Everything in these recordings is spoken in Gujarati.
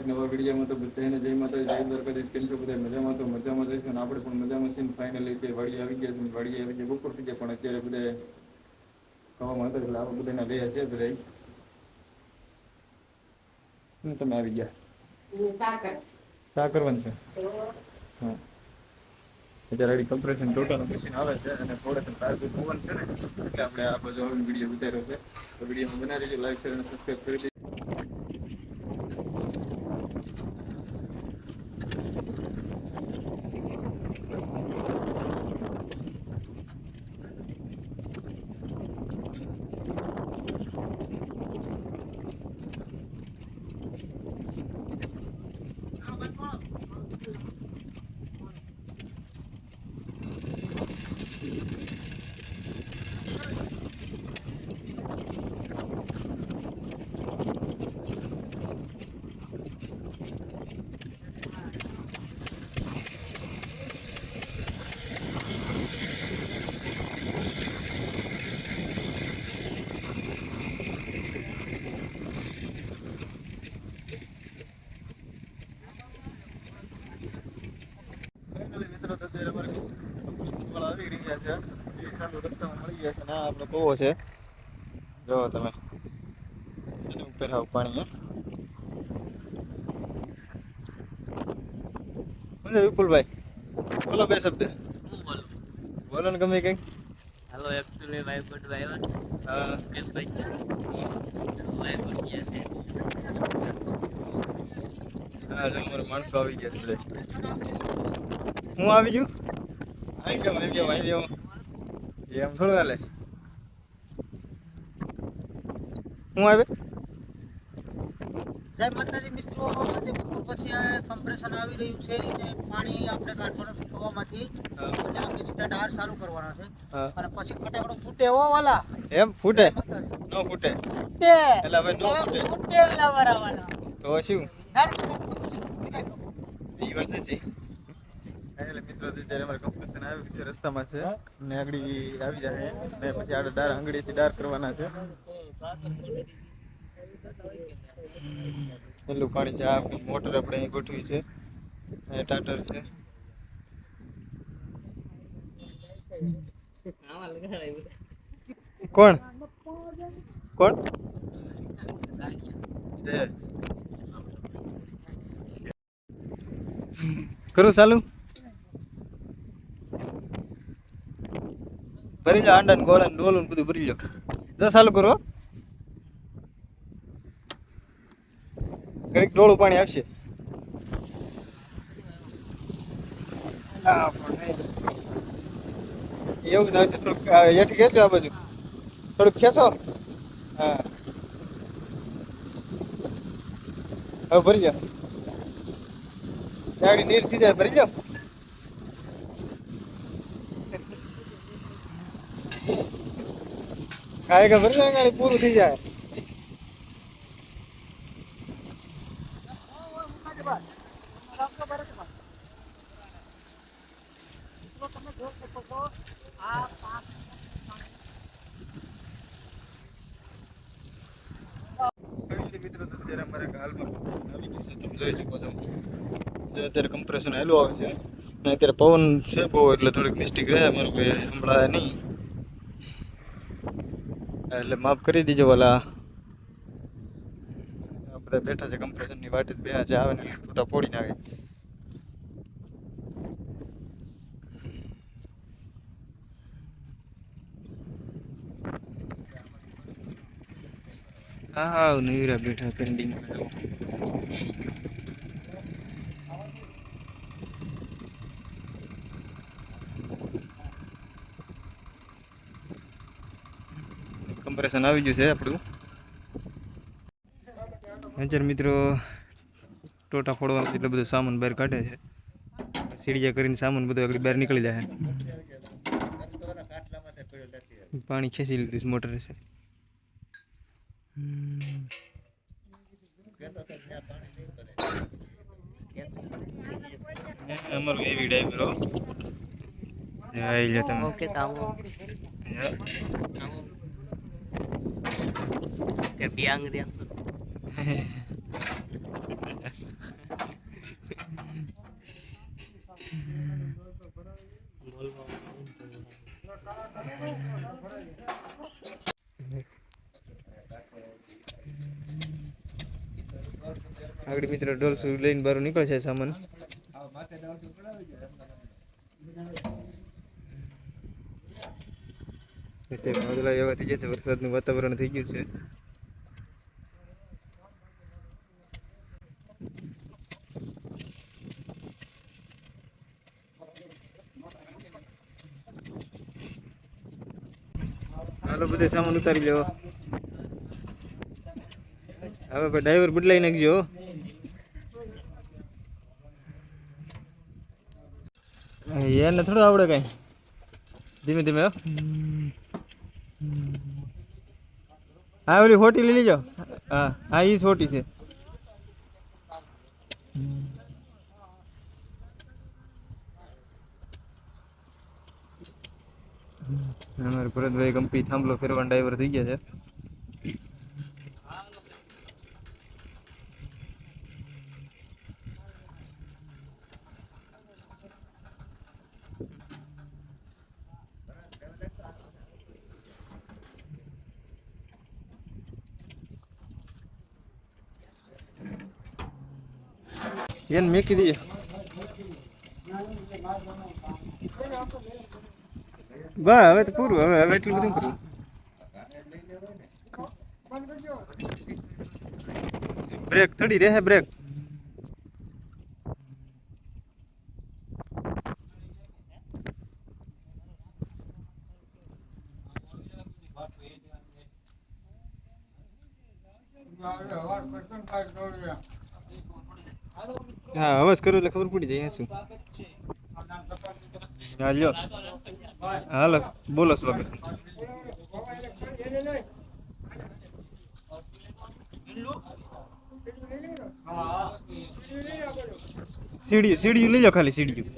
એક નવા વિડીયોમાં તો બધાને જય માતા જય દ્વારકાધીશ કેમ છો બધા? મજામાં તો મજામાં જઈશું અને આપણે પણ મજામાં છીએ. ફાઇનલી તે વાડી આવી ગયા છે વાડી આવી ગયા બપોર થઈ ગયા પણ અત્યારે બધા ખાવામાં હતા એટલે આપણે બધાના રહ્યા છે બધા. તમે આવી ગયા? શા કરવાનું છે? હા. અત્યારે આડી કમ્પ્રેશન ટોટલ મશીન આવે છે અને થોડે તારથી પવન છે ને એટલે આપણે આ બાજુ વીડિયો ઉતાર્યો છે. તો વિડીયોમાં બનાવી દેજો લાઈક શેર અને સબસ્ક્રાઈબ કરી દેજો ફાઇનલી મિત્રો તો અત્યારે અમારે competition છે. એ ચાલુ રસ્તામાં મળી ગયા છે. ને આપણે કૂવો છે. જો તમે એની ઉપર આવું પાણી વિપુલભાઈ? બોલો બે શબ્દ. હું બોલું બોલો ને ગમે કંઈક. હાલો એકચ્યુઅલી વાઈફ બટ આવ્યા હા. કેમ ભાઈ? વાઈફ બટ ગયા છે હા અમારા માણસો આવી ગયા છે. હું આવી ગયું? આવી ગયો આવી ગયો આવી ગયો એમ થોડું હાલે. હું આવે? જય માતાજી મિત્રો આજે પછી આ કમ્પ્રેશન આવી રહ્યું છે એટલે પાણી આપણે કાઢવાનું હા. એટલે આપણે સીધા ડાર ચાલુ કરવાના છે. અને પછી ફટાકડો ફૂટે હો વાલા. એમ? ફૂટે? નો ફૂટે. ફૂટે. એટલે હવે નો ફૂટે. ફૂટે એટલે વાળા તો શું? એ વાત નથી એટલે આવ્યું છે રસ્તામાં છે ને આગળ આવી જાય. પછી આડે ડાર આંગળીથી ડાર કરવાના છે. એટલું પાણી છે. આ મોટર આપણે અહીં ગોઠવી છે. ટાટર છે. કોણ? કોણ? કરું ચાલુ ભરી લો આંડા ગોળા ડોલું બધું ભરી લો જો ચાલુ કરો ઘડીક ડોળું પાણી આવશે. એવું આવશે થોડુંક હેઠી ખેંચો આ બાજુ થોડુંક ખેંચો હા હવે ભરી જાઓ ગાડી નીર થઈ જાય ભરી જાઓ કાંઈ કે ભરી જાઓ પૂરું થઈ જાય. મિત્રો અત્યારે અમારે હાલમાં છે તમે જોઈ શકો છો અત્યારે કમ્પ્રેશન હેલું આવે છે. અને અત્યારે પવન છે બહુ, એટલે થોડીક મિસ્ટેક રહે. અમારું કંઈ હમણાં નહીં. એટલે માફ કરી દીજો વાલા બધા બેઠા છે કમ્પ્રેશનની વાટે બે છે, આવે ને છૂટા ફોડી નાખે હા હા, નવીરા બેઠા પેન્ડિંગ કમ્પ્રેશન આવી ગયું છે આપણું. હજાર મિત્રો ટોટા ફોડવાનું એટલે બધો સામાન બહાર કાઢે છે. સીડિયા કરીને સામાન બધું આગળ બહાર નીકળી જાય પાણી ખેંચી લીધું મોટર છે. અમારું એવી ડાયમરો જઈ લે તમે. ઓકે તામો Ja. કે બિયાંગ દે આગળ મિત્ર ડોલસું લઈને બહાર નીકળે છે સામાન. અત્યારે વાદળા એવા થઈ ગયા છે, વરસાદનું વાતાવરણ થઈ ગયું છે. હાલો, બધે સામાન ઉતારી લેવો હવે ભાઈ ડ્રાઈવર બદલાઈ નાખજો. એને થોડું આવડે કઈ. ધીમે ધીમે હો. ઓલી હોટી લઈ લેજો હા હા એ જ છે અમારે ભરતભાઈ કંપી થાંભલો ફેરવાના ડ્રાઈવર થઈ ગયા છે મેકી દઈએ બા હવે તો પૂરું હવે હવે એટલું બધું પૂરું બ્રેક થોડી રહે બ્રેક હા, અવાજ કરો એટલે ખબર પડી જાય શું. હા, લ્યો. હાલો, બોલો સ્વાગત. સીડી, સીડીયું લઈ લો ખાલી, સીડીયું.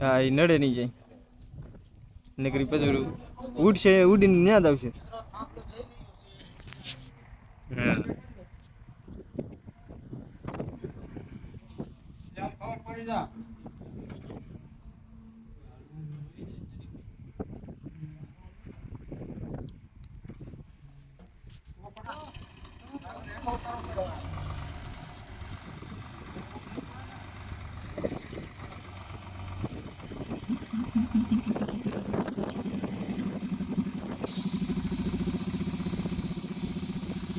હા એ નડે નહીં જાય. નકરી પછી ઉડશે, ઉડીને ન્યાદ આવશે. હા.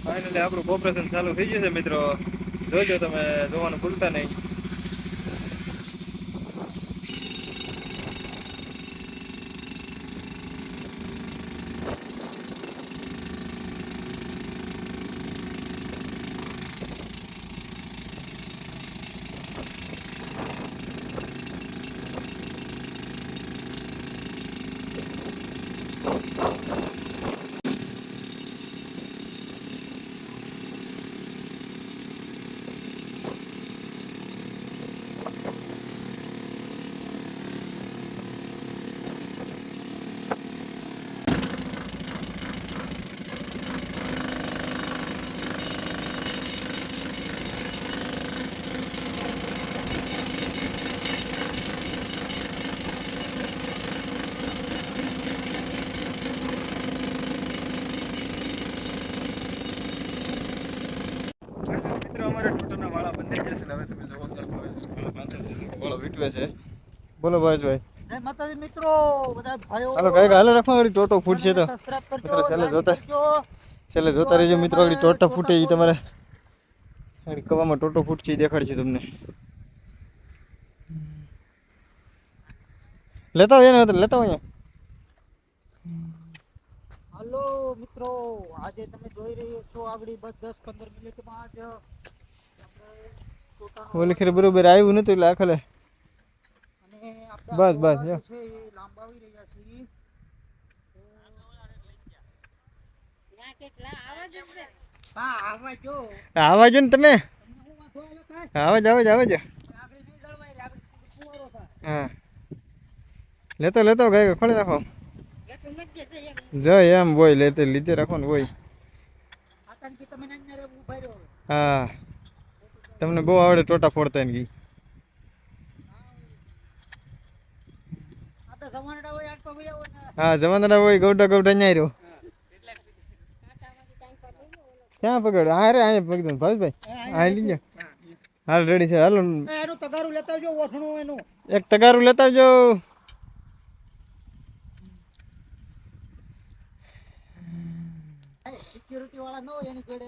ફાઇનલી આપણું ઓપરેશન ચાલુ થઈ જશે મિત્રો જોજો તમે જોવાનું ભૂલતા નહીં વીટવે છે. બોલો ભાવેશભાઈ જય માતાજી મિત્રો બધા ભાઈઓ. હાલો કઈ હાલે રાખવા વાળી ટોટો ફૂટશે તો. મિત્રો છેલ્લે જોતા-. છેલ્લે જોતા રહેજો મિત્રો ટોટા ફૂટે એ તમારે. કવામાં ટોટો ફૂટશે એ દેખાડશે તમને. લેતા હોય ને લેતા હોય હાલો મિત્રો આજે તમે જોઈ રહ્યો છો આગળ બસ દસ પંદર મિનિટમાં જ આપણે ખેર બરોબર આવ્યું નતું એટલે આખલે બસ, બસ, આવા. જે. ને તમે આવે જ આવા જ. આવા જ. હા. લેતો લેતો કઈ ખોલી રાખો. જો એમ હોય લેતે લીધે રાખો ને હોય. હા. તમને બહુ આવડે ટોટા ફોડતા ને ઈ. આપણે સમાનડા હોય આટલો ભાઈ આવો ને હા જમાના ભાઈ ગૌડા ગૌડા અહીંયા રહ્યો. ક્યાં પકડ હા રે અહીંયા પકડ ભાઈ હા લઈ જા હાલ રેડી છે હાલો. એનું તગારું લેતા આવજો ઓઠણું એનું. એક તગારું લેતા આવજો. સિક્યુરિટી વાળા ન હોય એની જોડે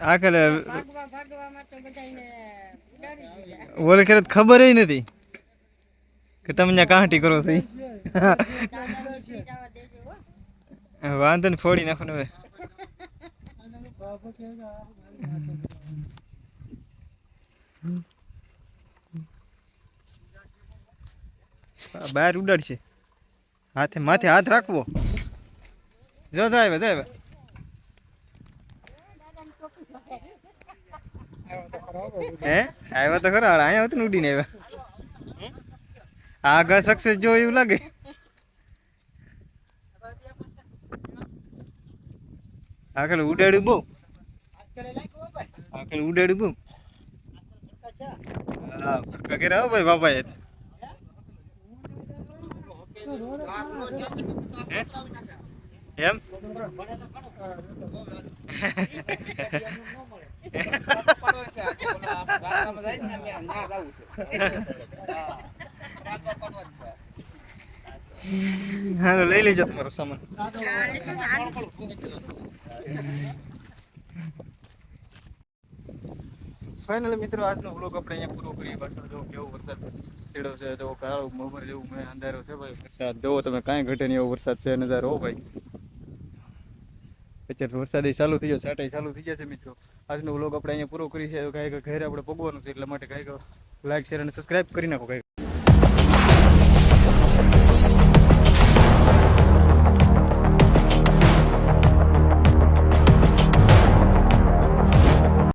આ ખેરે ઓલે ખરે તો ખબર નથી કે તમે ત્યાં કાંટી કરો છો વાંધો ને ફોડી નાખો ને હવે બહાર ઉડાડશે. હાથે માથે હાથ રાખવો. જો જાય આવ્યા જો આવ્યા હે? આવ્યા તો ખરા અહીંયા ને ઉડીને આવ્યા. આગળ સક્સેસ જો એવું લાગે. આગળ ઉડાડ્યું બહુ. આગળ ઉડાડ્યું બહુ. હા હો ભાઈ બાપા એ એમ? હાલો, લઈ લેજો તમારો સામાન. ફાઇનલી મિત્રો, આજનો બ્લોગ આપણે અહીંયા પૂરો કરીએ. પાછળ જો કેવો વરસાદ છેડો છે તો કાળો મોબર જેવું મેં અંધારો છે ભાઈ. વરસાદ જોવો તમે, કાંઈ ઘટે નહીં એવો વરસાદ છે, નજારો હો ભાઈ. અત્યારે વરસાદ ચાલુ થઈ ગયો સાટાઈ ચાલુ થઈ જશે મિત્રો. આજનો વ્લોગ આપણે અહીંયા પૂરો કરી છે કાંઈક ઘરે આપણે પગવાનું છે એટલા માટે કાંઈક લાઈક શેર અને સબસ્ક્રાઈબ કરી નાખો કાંઈક